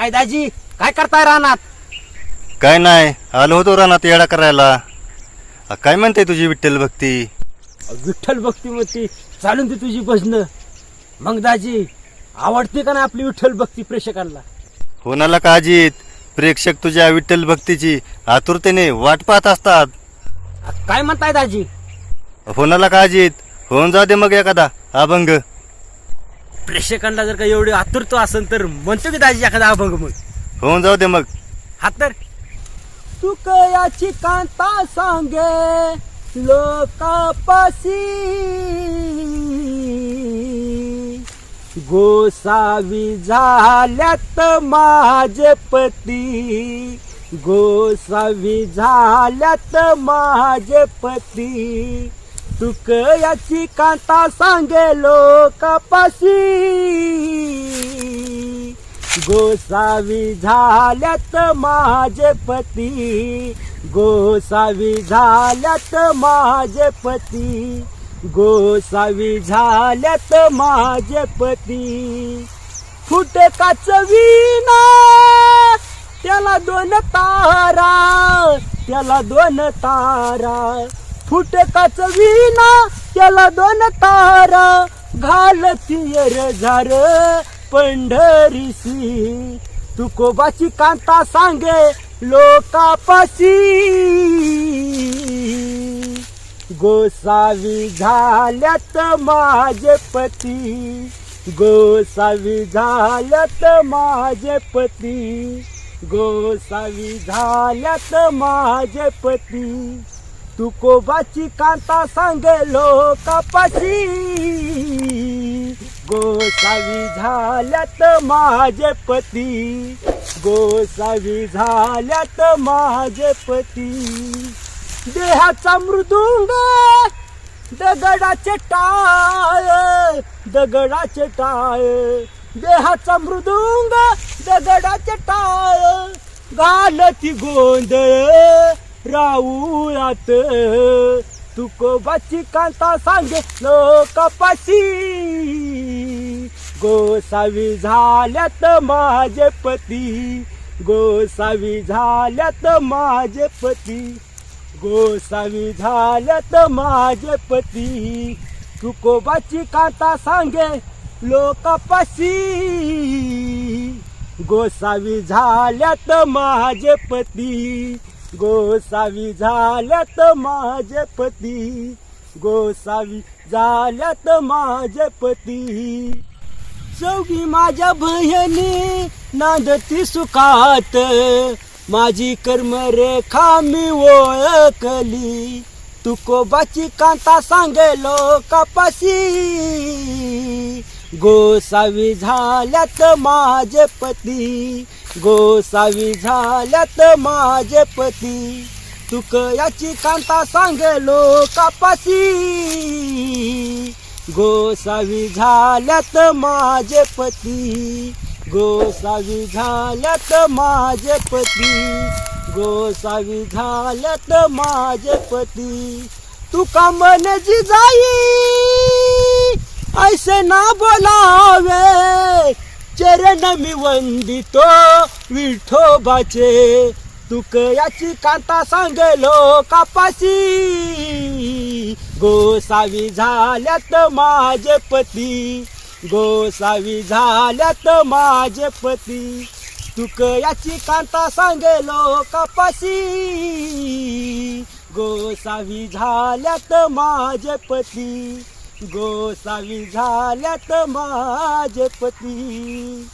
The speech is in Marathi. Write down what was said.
काय दाजी? काय करताय रानात? काय नाही आलो होतो रानात येडा करायला. अ, काय म्हणते तुझी विठ्ठल भक्ती? विठ्ठल भक्ती मध्ये चालून ती तुझी भजन. मग दाजी आवडते का ना आपली विठ्ठल भक्ती प्रेक्षकांना? होणाला काजीत प्रेक्षक तुझ्या विठ्ठल भक्तीची आतुरतेने वाट पाहत असतात. काय म्हणताय दाजी? होणाला काजीत होऊन जाऊ दे मग एखादा अभंग. प्रेक्षकांना जर का एवढी आतुरता असेल तर म्हणतो की दाजी एखादा अभंग मग. होऊन जाऊ दे मग. हा तर. तू कयाची कांता सांगे लोकापासी. गोसावी झाल्यात माझे पती. गोसावी झाल्यात माझे पती. तू याची कांता सांगे कपाशी. गोसावी झाल्यात माझे पती. गोसावी झाल्यात माझे पती. गोसावी झाल्यात माझे पती. फुटकाच विना त्याला दोन तारा त्याला दोन तारा. फुटकाच विना त्याला दोन तारा घालती रे झार पंढरीसी तुकोबाची कांता सांगे लोकापाशी. गोसावी झाल्यात माझे पती गोसावी झाल्यात माझे पती गोसावी झाल्यात माझे पती. तुकोबाची कांता सांगे लोकापाशी गोसावी झाल्यात माझे पती. गोसावी झाल्यात माझे पती. देहाचा मृदुंग दगडाचे टाळ दगडाचे टाळ. देहाचा मृदुंग दगडाचे टाळ. घालती गोंधळ राऊळात. तुकोबाची कांता सांगे लोकापाशी गोसावी झाल्यात माझे पती. गोसावी झाल्यात माझे पती. गोसावी झाल्यात माझे पती. तुकोबाची कांता सांगे लोकापाशी गोसावी झाल्यात माझे पती. गोसावी झाल्यात माझे पती. गोसावी झाल्यात माझे पती. चौघी माझ्या बहिणी नांदती सुखात. माझी कर्मरेखा मी ओळखली. तुकोबाची कांता सांगे कपाशी. गोसावी झाल्यात माझे पती. गोसावी झाल्यात माझे पती. तुकयाची कांता सांगे लोकापाशी गोसावी झाल्यात माझे पती. गोसावी झाल्यात माझे पती. गोसावी झाल्यात माझे पती. तुका मन जी जाई. ऐसे ना बोलावे. चरण मी वंदितो विठोबाचे. तुकयाची कांता सांगलो कापाशी. गोसावी झाल्यात माझे पती. गोसावी झाल्यात माझे पती. तुकयाची कांता सांगलो कापाशी. गोसावी झाल्यात माझे पती. गोसावी झाल्यात माझे पती.